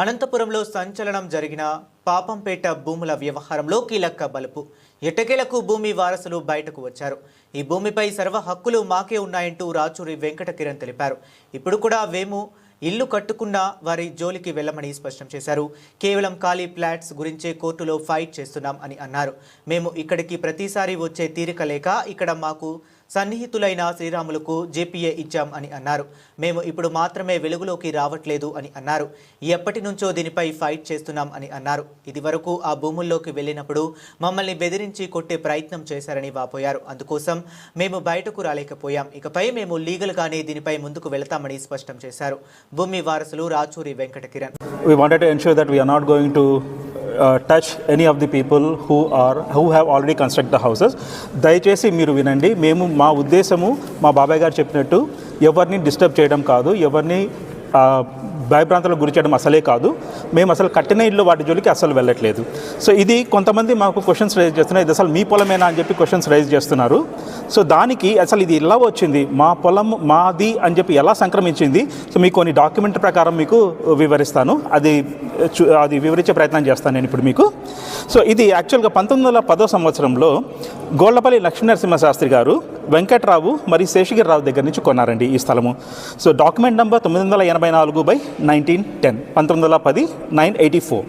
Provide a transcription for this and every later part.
అనంతపురంలో సంచలనం జరిగిన పాపంపేట భూముల వ్యవహారంలో కీలక బలుపు. ఎట్టకేలకు భూమి వారసులు బయటకు వచ్చారు. ఈ భూమిపై సర్వ హక్కులు మాకే ఉన్నాయంటూ రాచూరి వెంకట కిరణ్ తెలిపారు. ఇప్పుడు కూడా వేము ఇల్లు కట్టుకున్న వారి జోలికి వెళ్ళమని స్పష్టం చేశారు. కేవలం ఖాళీ ఫ్లాట్స్ గురించే కోర్టులో ఫైట్ చేస్తున్నాం అని అన్నారు. మేము ఇక్కడికి ప్రతిసారి వచ్చే తీరిక లేక ఇక్కడ మాకు సన్నిహితులైన శ్రీరాములకు జేపీఏ ఇచ్చాం అని అన్నారు. మేము ఇప్పుడు మాత్రమే వెలుగులోకి రావట్లేదు అని అన్నారు. ఎప్పటి నుంచో దీనిపై ఫైట్ చేస్తున్నాం అని అన్నారు. ఇది వరకు ఆ భూముల్లోకి వెళ్ళినప్పుడు మమ్మల్ని బెదిరించి కొట్టే ప్రయత్నం చేశారని వాపోయారు. అందుకోసం మేము బయటకు రాలేకపోయాం. ఇకపై మేము లీగల్గానే దీనిపై ముందుకు వెళతామని స్పష్టం చేశారు. భూమి వారసులు Rachuri Venkata Kiran we wanted to ensure that we are not going to touch any of the people who are who have already construct the houses దయచేసి మీరు వినండి మేము మా ఉద్దేశము మా బాబాయ్ గారు చెప్పినట్టు ఎవరిని డిస్టర్బ్ చేయడం కాదు ఎవరిని భయభ్రాంతులకు గురి చేయడం అసలే కాదు. మేము అసలు కట్టిన ఇల్లు వాటి జోలికి అసలు వెళ్ళట్లేదు. సో ఇది కొంతమంది మాకు క్వశ్చన్స్ రైజ్ చేస్తున్నారు. ఇది అసలు మీ పొలమేనా అని చెప్పి క్వశ్చన్స్ రైజ్ చేస్తున్నారు. సో దానికి అసలు ఇది ఎలా వచ్చింది? మా పొలం మాది అని చెప్పి ఎలా సంక్రమించింది? సో మీకు కొన్ని డాక్యుమెంట్ ప్రకారం మీకు వివరిస్తాను. అది అది వివరించే ప్రయత్నం చేస్తాను నేను ఇప్పుడు మీకు. సో ఇది యాక్చువల్గా పంతొమ్మిది వందల పదో సంవత్సరంలో గోళ్ళపల్లి లక్ష్మీనరసింహ శాస్త్రి గారు వెంకట్రావు మరియు శేషగిరిరావు దగ్గర నుంచి కొన్నారండి ఈ స్థలము. సో డాక్యుమెంట్ నెంబర్ తొమ్మిది వందల ఎనభై నాలుగు బై నైన్టీన్ టెన్ పంతొమ్మిది వందల పది నైన్ ఎయిటీ ఫోర్.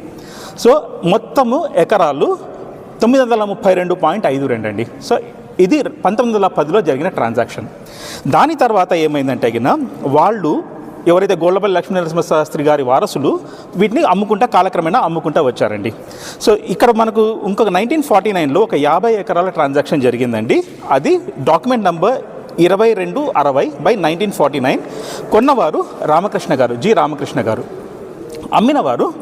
సో మొత్తము ఎకరాలు తొమ్మిది వందల ముప్పై రెండు పాయింట్ ఐదు రెండు అండి. సో ఇది పంతొమ్మిది వందల పదిలో జరిగిన ట్రాన్సాక్షన్. దాని తర్వాత ఏమైందంటే గిన వాళ్ళు ఎవరైతే గోళ్ళపల్లి లక్ష్మీనరసింహ శాస్త్రి గారి వారసులు వీటిని అమ్ముకుంటా కాలక్రమేణా అమ్ముకుంటా వచ్చారండి. సో ఇక్కడ మనకు ఇంకొక నైన్టీన్ ఫార్టీ నైన్లో ఒక యాభై ఎకరాల ట్రాన్సాక్షన్ జరిగిందండి. అది డాక్యుమెంట్ నంబర్ ఇరవై రెండు అరవై బై నైన్టీన్ ఫార్టీ నైన్. కొన్నవారు రామకృష్ణ గారు జి రామకృష్ణ గారు. అమ్మినవారు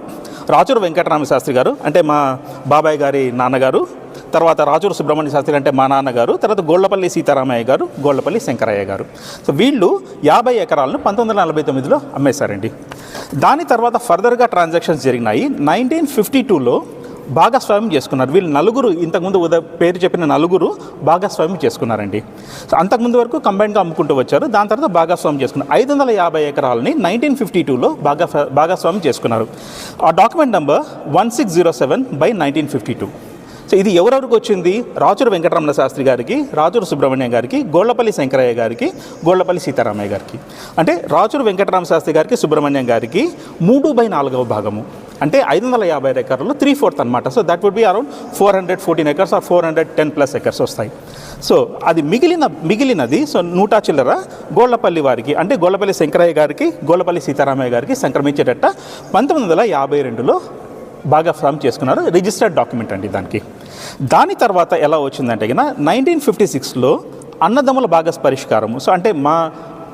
రాచూరు వెంకటరామ శాస్త్రి గారు అంటే మా బాబాయ్ గారి నాన్నగారు తర్వాత రాచూరు సుబ్రహ్మణ్య శాస్త్రి అంటే మా నాన్నగారు తర్వాత గోళ్ళపల్లి సీతారామయ్య గారు గోళ్ళపల్లి శంకరయ్య గారు. సో వీళ్ళు యాభై ఎకరాలను పంతొమ్మిది వందల నలభై తొమ్మిదిలో అమ్మేశారండి. దాని తర్వాత ఫర్దర్గా ట్రాన్సాక్షన్స్ జరిగినాయి. నైన్టీన్ ఫిఫ్టీ టూలో భాగస్వామ్యం చేసుకున్నారు. వీళ్ళు నలుగురు ఇంతకుముందు ఉద పేరు చెప్పిన నలుగురు భాగస్వామ్యం చేసుకున్నారండి. సో అంతకుముందు వరకు కంబైన్గా అమ్ముకుంటూ వచ్చారు. దాని తర్వాత భాగస్వామ్యం చేసుకున్నారు. ఐదు వందల యాభై ఎకరాలని నైన్టీన్ ఫిఫ్టీ టూలో భాగ భాగస్వామ్యం చేసుకున్నారు. ఆ document number one six zero seven by nineteen fifty two. So ఇది ఎవరెవరికి వచ్చింది? రాచూరు వెంకటరమణ శాస్త్రి గారికి రాచూరు సుబ్రహ్మణ్యం గారికి గోళ్ళపల్లి శంకరయ్య గారికి గోళ్ళపల్లి సీతారామయ్య గారికి. అంటే రాచూరు వెంకటరామ శాస్త్రి గారికి సుబ్రహ్మణ్యం గారికి మూడు బై నాలుగవ భాగము. అంటే ఐదు వందల యాభై ఎకర్లు త్రీ ఫోర్త్ అనమాట so that would be around four hundred fourteen acres or four hundred ten plus acres వస్తాయి. సో అది మిగిలిన మిగిలినది సో నూట చిల్లర గోళ్ళపల్లి వారికి అంటే గోళ్ళపల్లి శంకరయ్య గారికి గోళ్ళపల్లి సీతారామయ్య గారికి సంక్రమించేటట్ట పంతొమ్మిది వందల యాభై రెండులో బాగా ఫామ్ చేసుకున్నారు. రిజిస్టర్డ్ డాక్యుమెంట్ అండి దానికి. దాని తర్వాత ఎలా వచ్చిందంటే కనుక నైన్టీన్ ఫిఫ్టీ సిక్స్లో అన్నదమ్ముల భాగస్ పరిష్కారము సో అంటే మా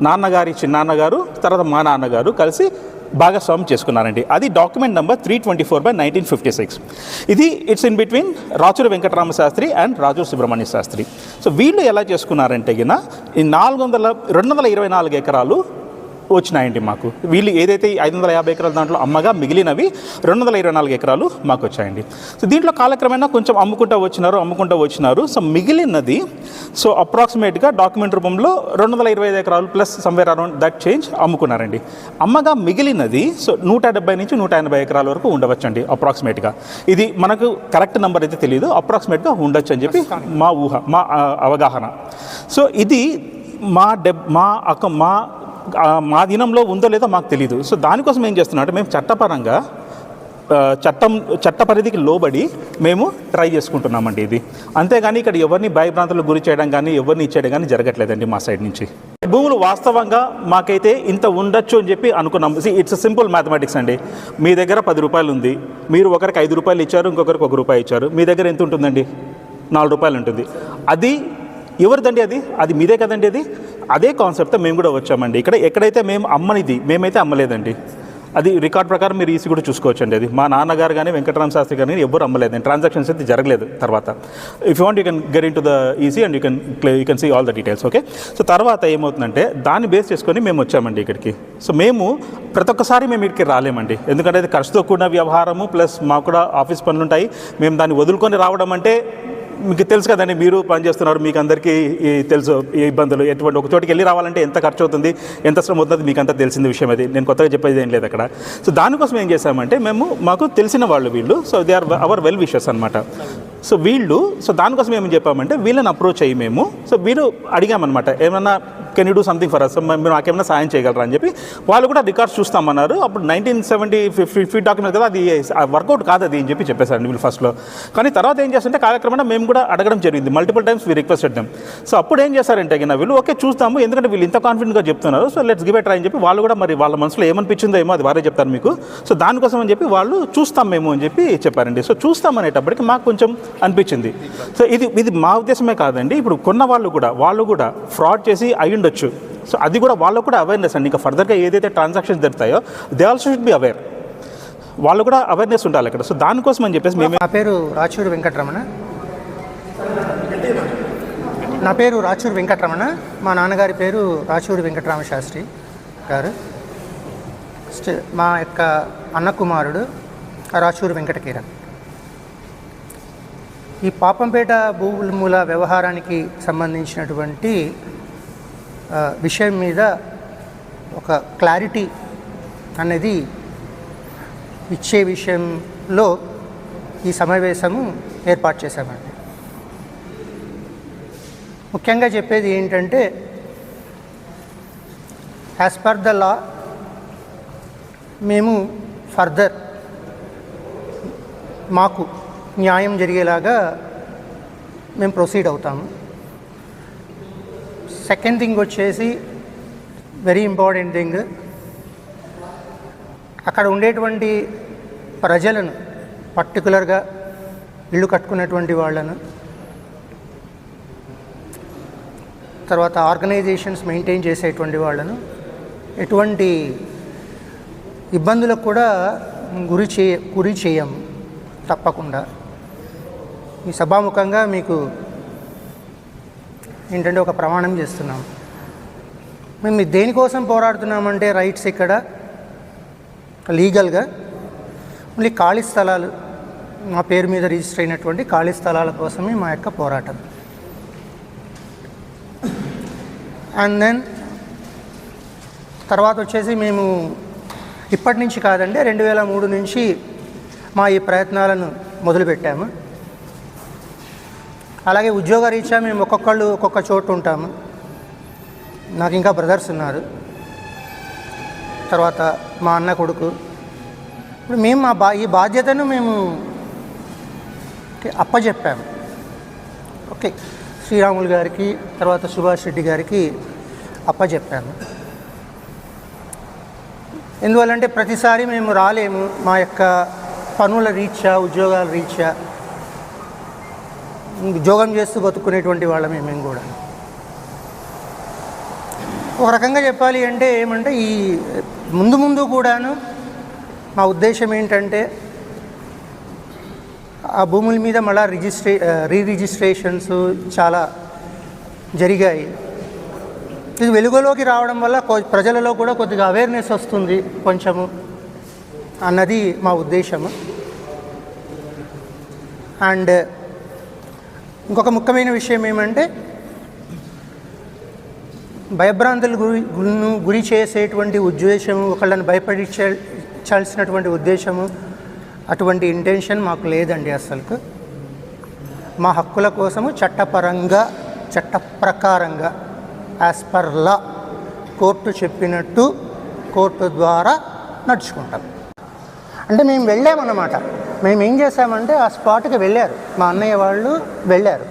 నాన్నగారి చిన్నాన్నగారు తర్వాత మా నాన్నగారు కలిసి భాగస్వామ్యం చేసుకున్నారండి. అది document number three twenty four by nineteen fifty six ఇది it's in between Rachuru Venkatarama Shastri and Rajuru Subrahmanya Shastri. So వీళ్ళు ఎలా చేసుకున్నారంటే గిన ఈ నాలుగు వందల రెండు వందల ఇరవై నాలుగు ఎకరాలు వచ్చినాయండి మాకు. వీళ్ళు ఏదైతే ఐదు వందల యాభై ఎకరాల దాంట్లో అమ్మగా మిగిలినవి రెండు వందల ఇరవై నాలుగు ఎకరాలు మాకు వచ్చాయండి. సో దీంట్లో కాలక్రమేణా కొంచెం అమ్ముకుంటూ వచ్చినారు అమ్ముకుంటూ వచ్చినారు. సో మిగిలినది సో అప్రాక్సిమేట్గా డాక్యుమెంట్ రూపంలో రెండు వందల ఇరవై ఐదు ఎకరాలు plus somewhere around that change అమ్ముకున్నారండి. అమ్మగా మిగిలినది సో నూట డెబ్బై నుంచి నూట ఎనభై ఎకరాల వరకు ఉండవచ్చండి అప్రాక్సిమేట్గా ఇది మనకు కరెక్ట్ నెంబర్ అయితే తెలియదు అప్రాక్సిమేట్గా ఉండొచ్చు అని చెప్పి మా ఊహ మా అవగాహన. సో ఇది మా డెబ్ మా అక్క మా మా దినంలో ఉందో లేదో మాకు తెలియదు సో దానికోసం ఏం చేస్తున్నాం అంటే మేము చట్టపరంగా చట్టం చట్ట పరిధికి లోబడి మేము ట్రై చేసుకుంటున్నామండి ఇది. అంతేగాని ఇక్కడ ఎవరిని భయభ్రాంతులకు గురి చేయడం కానీ ఎవరిని ఇచ్చేయడం కానీ జరగట్లేదండి మా సైడ్ నుంచి. భూములు వాస్తవంగా మాకైతే ఇంత ఉండొచ్చు అని చెప్పి అనుకున్నాం. ఇట్స్ సింపుల్ మ్యాథమెటిక్స్ అండి. మీ దగ్గర పది రూపాయలు ఉంది. మీరు ఒకరికి ఐదు రూపాయలు ఇచ్చారు ఇంకొకరికి ఒక రూపాయి ఇచ్చారు. మీ దగ్గర ఎంత ఉంటుందండి? నాలుగు రూపాయలు ఉంటుంది. అది ఎవరిదండి అది? అది మీదే కదండి అది? అదే కాన్సెప్ట్తో మేము కూడా వచ్చామండి. ఇక్కడ ఎక్కడైతే మేము అమ్మనిది మేమైతే అమ్మలేదండి. అది రికార్డ్ ప్రకారం మీరు ఈసీ కూడా చూసుకోవచ్చండి అది. మా నాన్నగారు కానీ వెంకటరామ శాస్త్రి కానీ ఎవరు అమ్మలేదండి ట్రాన్సాక్షన్స్ అయితే జరగలేదు తర్వాత. If you want you can get in to the EC and you can you can see all the details okay so తర్వాత ఏమవుతుందంటే దాన్ని బేస్ చేసుకొని మేము వచ్చామండి ఇక్కడికి. సో మేము ప్రతి ఒక్కసారి మేము ఇక్కడికి రాలేమండి. ఎందుకంటే అది ఖర్చుతో కూడిన వ్యవహారము ప్లస్ మాకు కూడా ఆఫీస్ పనులు ఉంటాయి మేము దాన్ని వదులుకొని రావడం అంటే మీకు తెలుసు కదండి మీరు పనిచేస్తున్నారు మీకు అందరికీ ఈ తెలుసు ఈ ఇబ్బందులు. ఎటువంటి ఒక చోటికి వెళ్ళి రావాలంటే ఎంత ఖర్చు అవుతుంది ఎంత శ్రమ అవుతుంది మీకు అంతా తెలిసింది విషయం అది. నేను కొత్తగా చెప్పేది ఏం లేదు అక్కడ. సో దానికోసం ఏం చేశామంటే మేము మాకు తెలిసిన వాళ్ళు వీళ్ళు so they are our well wishes అనమాట సో వీళ్ళు సో దానికోసం ఏమని చెప్పామంటే వీళ్ళని అప్రోచ్ అయ్యి మేము సో వీళ్ళు అడిగామన్నమాట ఏమన్నా can you do something for us మీరు నాకేమైనా సాయం చేయగలరా అని చెప్పి వాళ్ళు కూడా రికార్డ్స్ చూస్తామన్నారు. అప్పుడు నైన్టీన్ సెవెంటీ ఫిఫ్టీ డాక్యుమెంట్ కదా అది వర్కౌట్ కాదు అది అని చెప్పి చెప్పేశారండి వీళ్ళు ఫస్ట్లో కానీ తర్వాత ఏం చేస్తుంటే కార్యక్రమంలో మేము కూడా అడగడం జరిగింది. Multiple times we requested them so అప్పుడు ఏం చేశారంటే గిన వీళ్ళు ఓకే చూస్తాము. ఎందుకంటే వీళ్ళు ఇంత కాన్ఫిడెంట్గా చెప్తున్నారు. So let's give a try అని చెప్పి వాళ్ళు కూడా మరి వాళ్ళ మనసులో ఏమనిపించిందో ఏమో అది వారే చెప్తారు మీకు. సో దానికోసం అని చెప్పి వాళ్ళు చూస్తాం మేము అని చెప్పి చెప్పారండి. సో చూస్తాం అనేటప్పటికి మాకు కొంచెం అనిపించింది. సో ఇది ఇది మా ఉద్దేశమే కాదండి. ఇప్పుడు కొన్న వాళ్ళు కూడా వాళ్ళు కూడా ఫ్రాడ్ చేసి అయ్యి ఉండొచ్చు. సో అది కూడా వాళ్ళకు కూడా అవేర్నెస్ అండి. ఇంకా ఫర్దర్గా ఏదైతే ట్రాన్సాక్షన్స్ జరుగుతాయో they also should be aware వాళ్ళు కూడా అవేర్నెస్ ఉండాలి ఇక్కడ సో దానికోసం అని చెప్పేసి మేము నా పేరు రాచూరు వెంకటరమణ. నా పేరు రాచూరు వెంకటరమణ. మా నాన్నగారి పేరు రాచూరు వెంకటరామ శాస్త్రి గారు. మా యొక్క అన్న కుమారుడు రాచూరు వెంకటకీరన్. ఈ పాపంపేట భూముల వ్యవహారానికి సంబంధించినటువంటి విషయం మీద ఒక క్లారిటీ అనేది ఇచ్చే విషయంలో ఈ సమావేశము ఏర్పాటు చేశామండి. ముఖ్యంగా చెప్పేది ఏంటంటే యాజ్ పర్ ద లా మేము ఫర్దర్ మాకు న్యాయం జరిగేలాగా మేము ప్రొసీడ్ అవుతాము. సెకండ్ థింగ్ వచ్చేసి వెరీ ఇంపార్టెంట్ థింగ్ అక్కడ ఉండేటువంటి ప్రజలను పర్టికులర్గా ఇల్లు కట్టుకున్నటువంటి వాళ్ళను తర్వాత ఆర్గనైజేషన్స్ మెయింటైన్ చేసేటువంటి వాళ్ళను ఎటువంటి ఇబ్బందులకు కూడా గురి చే గురి చేయము తప్పకుండా. ఈ సభాముఖంగా మీకు ఏంటంటే ఒక ప్రమాణం చేస్తున్నాం. మేము దేనికోసం పోరాడుతున్నామంటే రైట్స్ ఇక్కడ లీగల్గా ఓన్లీ ఖాళీ స్థలాలు మా పేరు మీద రిజిస్టర్ అయినటువంటి ఖాళీ స్థలాల కోసమే మా యొక్క పోరాటం. అండ్ దెన్ తర్వాత వచ్చేసి మేము ఇప్పటి నుంచి కాదండి రెండు వేల మూడు నుంచి మా ఈ ప్రయత్నాలను మొదలుపెట్టాము. అలాగే ఉద్యోగ రీత్యా మేము ఒక్కొక్కళ్ళు ఒక్కొక్క చోటు ఉంటాము. నాకు ఇంకా బ్రదర్స్ ఉన్నారు. తర్వాత మా అన్న కొడుకు. ఇప్పుడు మేము మా బా ఈ బాధ్యతను మేము అప్పచెప్పాము అప్పజెప్పాము. ఓకే శ్రీరాములు గారికి తర్వాత సుభాష్ రెడ్డి గారికి అప్పజెప్పాము. ఎందువల్లంటే ప్రతిసారి మేము రాలేము మా యొక్క పనుల రీత్యా ఉద్యోగాల రీత్యా. జోగం చేస్తూ బతుకునేటువంటి వాళ్ళమే మేము కూడా. ఒక రకంగా చెప్పాలి అంటే ఏమంటే ఈ ముందు ముందు కూడాను మా ఉద్దేశం ఏంటంటే ఆ భూముల మీద మళ్ళా రిజిస్ట్రే రీ రిజిస్ట్రేషన్స్ చాలా జరిగాయి. ఇది వెలుగులోకి రావడం వల్ల ప్రజలలో కూడా కొద్దిగా అవేర్నెస్ వస్తుంది కొంచెము అన్నది మా ఉద్దేశము. అండ్ ఇంకొక ముఖ్యమైన విషయం ఏమంటే భయభ్రాంతులు గురి గురిను గురి చేసేటువంటి ఉద్దేశము ఒకళ్ళని భయపడించాల్సినటువంటి ఉద్దేశము అటువంటి ఇంటెన్షన్ మాకు లేదండి అసలుకు మా హక్కుల కోసము చట్టపరంగా చట్ట ప్రకారంగా యాజ్ పర్ లా కోర్టు చెప్పినట్టు కోర్టు ద్వారా నడుచుకుంటాం. అంటే మేము వెళ్ళామన్నమాట. మేము ఏం చేసామంటే ఆ స్పాట్కి వెళ్ళారు. మా అన్నయ్య వాళ్ళు వెళ్ళారు.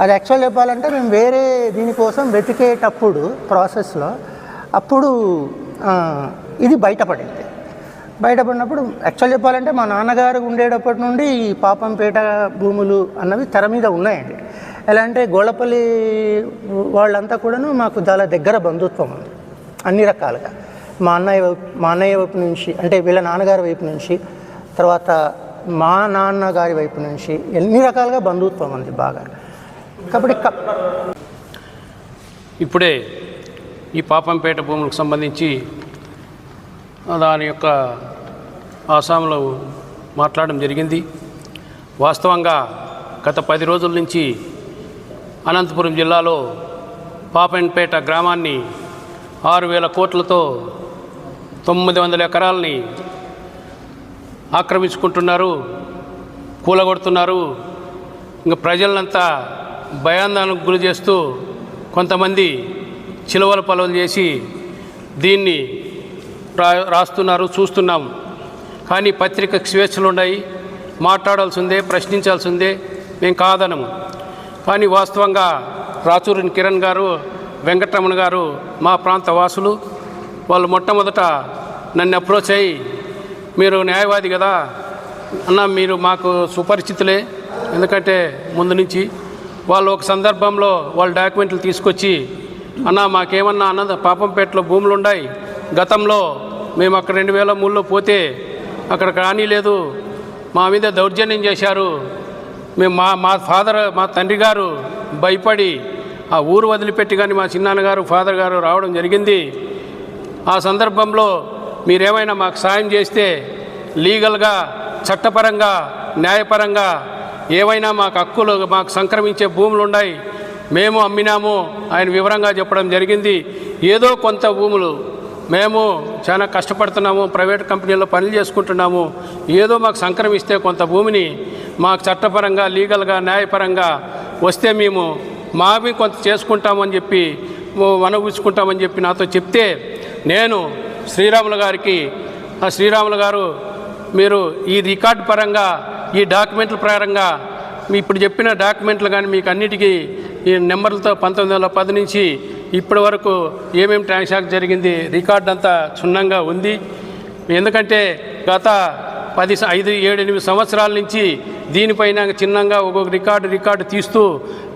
అది యాక్చువల్ చెప్పాలంటే మేము వేరే దీనికోసం వెతికేటప్పుడు ప్రాసెస్లో అప్పుడు ఇది బయటపడింది. బయటపడినప్పుడు యాక్చువల్ చెప్పాలంటే మా నాన్నగారు ఉండేటప్పటి నుండి ఈ పాపంపేట భూములు అన్నవి తెర మీద ఉన్నాయండి. ఎలా అంటే గోళపల్లి వాళ్ళంతా కూడాను మాకు చాలా దగ్గర బంధుత్వం ఉంది. అన్ని రకాలుగా. మా అన్నయ్య వైపు మా అన్నయ్య వైపు నుంచి అంటే వీళ్ళ నాన్నగారి వైపు నుంచి తర్వాత మా నాన్నగారి వైపు నుంచి ఎన్ని రకాలుగా బంధుత్వం ఉంది బాగా. కాబట్టి క- ఇప్పుడే ఈ పాపంపేట భూములకు సంబంధించి దాని యొక్క ఆసాంలో మాట్లాడడం జరిగింది. వాస్తవంగా గత పది రోజుల నుంచి అనంతపురం జిల్లాలో పాపన్పేట గ్రామాన్ని ఆరు వేల కోట్లతో తొమ్మిది వందల ఎకరాలని ఆక్రమించుకుంటున్నారు కూలగొడుతున్నారు. ఇంకా ప్రజలంతా భయాందోళనకు గురి చేస్తూ కొంతమంది చిలవల పలువలు చేసి దీన్ని రా రాస్తున్నారు చూస్తున్నాం. కానీ పత్రిక స్వేచ్ఛలు ఉన్నాయి. మాట్లాడాల్సిందే ప్రశ్నించాల్సిందే. మేము కాదనము కానీ వాస్తవంగా రాచూరి కిరణ్ గారు వెంకటరమణ గారు మా ప్రాంత వాసులు వాళ్ళు మొట్టమొదట నన్ను అప్రోచ్ అయ్యి మీరు న్యాయవాది కదా. అన్న మీరు మాకు సుపరిచితులే. ఎందుకంటే ముందు నుంచి వాళ్ళు ఒక సందర్భంలో వాళ్ళ డాక్యుమెంట్లు తీసుకొచ్చి అన్న మాకేమన్నా అన్న పాపంపేటలో భూములు ఉన్నాయి గతంలో మేము అక్కడ రెండు వేల మూడులో పోతే అక్కడ కానీ లేదు మా మీద దౌర్జన్యం చేశారు. మేము మా మా ఫాదర్ మా తండ్రి గారు భయపడి ఆ ఊరు వదిలిపెట్టి కానీ మా చిన్నాన్నగారు ఫాదర్ గారు రావడం జరిగింది. ఆ సందర్భంలో మీరేమైనా మాకు సాయం చేస్తే లీగల్గా చట్టపరంగా న్యాయపరంగా ఏవైనా మాకు హక్కులు మాకు సంక్రమించే భూములు ఉన్నాయి మేము అమ్మినాము ఆయన వివరంగా చెప్పడం జరిగింది. ఏదో కొంత భూములు మేము చాలా కష్టపడుతున్నాము ప్రైవేట్ కంపెనీల్లో పనులు చేసుకుంటున్నాము. ఏదో మాకు సంక్రమిస్తే కొంత భూమిని మాకు చట్టపరంగా లీగల్గా న్యాయపరంగా వస్తే మేము మావి కొంత చేసుకుంటామని చెప్పి వనగుచ్చుకుంటామని చెప్పి నాతో చెప్తే నేను శ్రీరాములు గారికి ఆ శ్రీరాములు గారు మీరు ఈ రికార్డు పరంగా ఈ డాక్యుమెంట్ల పరంగా మీ ఇప్పుడు చెప్పిన డాక్యుమెంట్లు కానీ మీకు అన్నిటికీ ఈ నెంబర్లతో పంతొమ్మిది వందల పది నుంచి ఇప్పటి వరకు ఏమేమి ట్రాన్సాక్షన్ జరిగింది రికార్డు అంతా క్షుణ్ణంగా ఉంది. ఎందుకంటే గత పది స- ఐదు ఏడు ఎనిమిది సంవత్సరాల నుంచి దీనిపైన చిన్నంగా ఒక్కొక్క రికార్డు రికార్డు తీస్తూ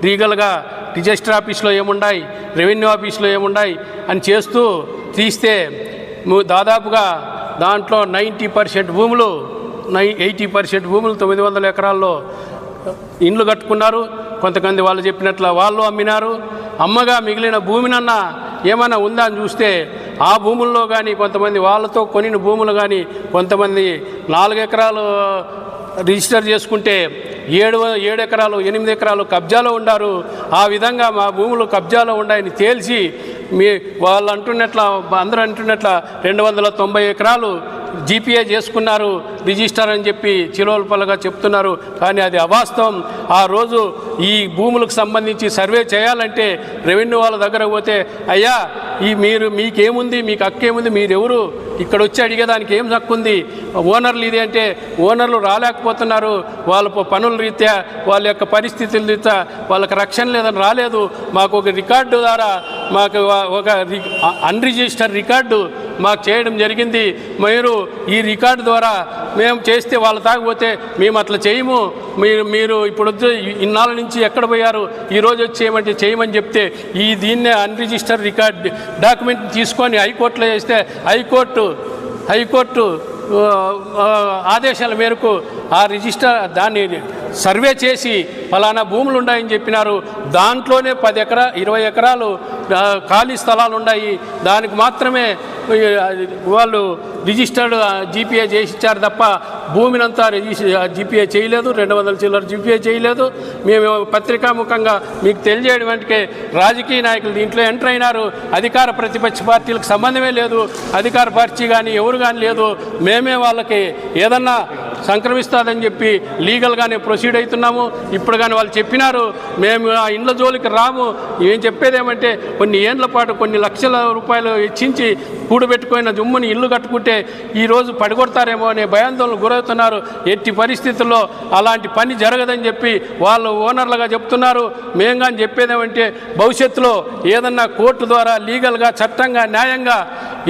లీగల్గా రిజిస్టర్ ఆఫీస్లో ఏముండాయి రెవెన్యూ ఆఫీస్లో ఏముండాయి అని చేస్తూ తీస్తే దాదాపుగా దాంట్లో నైంటీ పర్సెంట్ భూములు నై ఎయిటీ పర్సెంట్ భూములు తొమ్మిది వందల ఎకరాల్లో ఇండ్లు కట్టుకున్నారు. కొంతమంది వాళ్ళు చెప్పినట్లు వాళ్ళు అమ్మినారు. అమ్మగా మిగిలిన భూమినన్న ఏమైనా ఉందా అని చూస్తే ఆ భూముల్లో కానీ కొంతమంది వాళ్ళతో కొనిన భూములు కానీ కొంతమంది నాలుగు ఎకరాలు రిజిస్టర్ చేసుకుంటే ఏడు ఏడు ఎకరాలు ఎనిమిది ఎకరాలు కబ్జాలో ఉండారు. ఆ విధంగా మా భూములు కబ్జాలో ఉన్నాయని తేల్చి మీ వాళ్ళు అంటున్నట్ల అందరూ అంటున్నట్ల రెండు వందల తొంభై ఎకరాలు జీపీఏ చేసుకున్నారు రిజిస్టర్ అని చెప్పి చిలోల్పలగా చెప్తున్నారు. కానీ అది అవాస్తవం. ఆ రోజు ఈ భూములకు సంబంధించి సర్వే చేయాలంటే రెవెన్యూ వాళ్ళ దగ్గర పోతే అయ్యా ఈ మీరు మీకేముంది మీకు అక్కేముంది మీరెవరు? ఇక్కడ వచ్చి అడిగేదానికి ఏం హక్కు ఉంది ఓనర్లు ఇది అంటే ఓనర్లు రాలేకపోతున్నారు. వాళ్ళ పనుల రీత్యా వాళ్ళ యొక్క పరిస్థితుల రీత్యా వాళ్ళకి రక్షణ లేదని రాలేదు. మాకు ఒక రికార్డు ద్వారా మాకు ఒక రి- అన్రిజిస్టర్ రికార్డు మాకు చేయడం జరిగింది. మీరు ఈ రికార్డు ద్వారా మేము చేస్తే వాళ్ళు తాగపోతే మేము అట్లా చేయము. మీరు మీరు ఇప్పుడు ఇన్నాళ్ళ నుంచి ఎక్కడ పోయారు? ఈరోజు వచ్చి చేయమంటే చేయమని చెప్తే ఈ దీన్నే అన్రిజిస్టర్ రికార్డ్ డాక్యుమెంట్ తీసుకొని హైకోర్టులో చేస్తే హైకోర్టు హైకోర్టు ఆదేశాల మేరకు ఆ రిజిస్టర్ దాన్ని సర్వే చేసి ఫలానా భూములు ఉన్నాయని చెప్పినారు. దాంట్లోనే పది ఎకరా ఇరవై ఎకరాలు ఖాళీ స్థలాలు ఉన్నాయి. దానికి మాత్రమే వాళ్ళు రిజిస్టర్డ్ జీపీఏ చేసి ఇచ్చారు తప్ప భూమినంతా రిజిస్టర్ జీపీఏ చేయలేదు. రెండు వందల చిల్లర జీపీఏ చేయలేదు. మేము పత్రికాముఖంగా మీకు తెలియజేయడం అంటే రాజకీయ నాయకులు దీంట్లో ఎంటర్ అయినారు. అధికార ప్రతిపక్ష పార్టీలకు సంబంధమే లేదు. అధికార పార్టీ కానీ ఎవరు కానీ లేదు. మేమే వాళ్ళకి ఏదన్నా సంక్రమిస్తుందని చెప్పి లీగల్గానే ప్రొసీడ్ అవుతున్నాము ఇప్పుడు కానీ వాళ్ళు చెప్పినారు. మేము ఆ ఇండ్ల జోలికి రాము. ఏం చెప్పేది ఏమంటే కొన్ని ఏండ్ల పాటు కొన్ని లక్షల రూపాయలు హెచ్చించి కూడబెట్టుకున్న జుమ్ముని ఇల్లు కట్టుకుంటే ఈరోజు పడిగొడతారేమో అనే భయాందోళనకు గురవుతున్నారు. ఎట్టి పరిస్థితుల్లో అలాంటి పని జరగదని చెప్పి వాళ్ళు ఓనర్లుగా చెప్తున్నారు. మేము కానీ చెప్పేదేమంటే భవిష్యత్తులో ఏదన్నా కోర్టు ద్వారా లీగల్గా చట్టంగా న్యాయంగా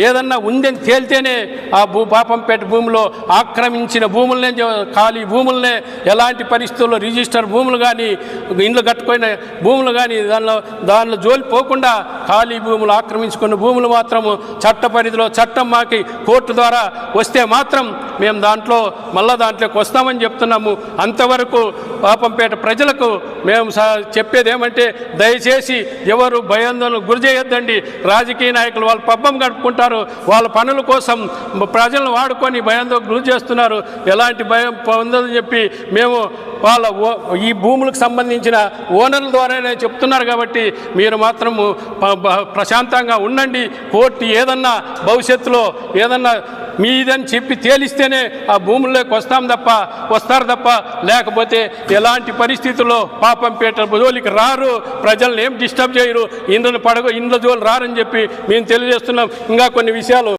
ఏదన్నా ఉందని తేలితేనే ఆ భూ పాపంపేట భూమిలో ఆక్రమించిన భూములనే ఖాళీ భూములనే ఎలాంటి పరిస్థితుల్లో రిజిస్టర్ భూములు కానీ ఇండ్లు కట్టుకున్న భూములు కానీ దానిలో దానిలో జోలిపోకుండా ఖాళీ భూములు ఆక్రమించుకున్న భూములు మాత్రము చట్ట పరిధిలో చట్టం మాకి కోర్టు ద్వారా వస్తే మాత్రం మేము దాంట్లో మళ్ళా దాంట్లోకి వస్తామని చెప్తున్నాము. అంతవరకు పాపంపేట ప్రజలకు మేము స- చెప్పేది ఏమంటే దయచేసి ఎవరు భయాందోళనకు గురి చేయొద్దండి. రాజకీయ నాయకులు వాళ్ళు పబ్బం గడుపుకుంటారు వాళ్ళ పనుల కోసం ప్రజలను వాడుకొని భయంతో గురి చేస్తున్నారు. ఎలాంటి భయం పొందని చెప్పి మేము వాళ్ళ ఓ- ఈ భూములకు సంబంధించిన ఓనర్ల ద్వారానే చెప్తున్నారు కాబట్టి మీరు మాత్రము ప్రశాంతంగా ఉండండి. కోర్టు ఏదన్నా భవిష్యత్తులో ఏదన్నా మీదని చెప్పి తేలిస్తేనే ఆ భూముల్లోకి వస్తాం తప్ప వస్తారు తప్ప లేకపోతే ఎలాంటి పరిస్థితుల్లో పాపం పాపంపేట జోలికి రారు ప్రజలను ఏం డిస్టర్బ్ చేయరు ఇండ్లను పడగ ఇండ్ల జోలు రారని చెప్పి మేము తెలియజేస్తున్నాం. ఇంకా కొన్ని విషయాలు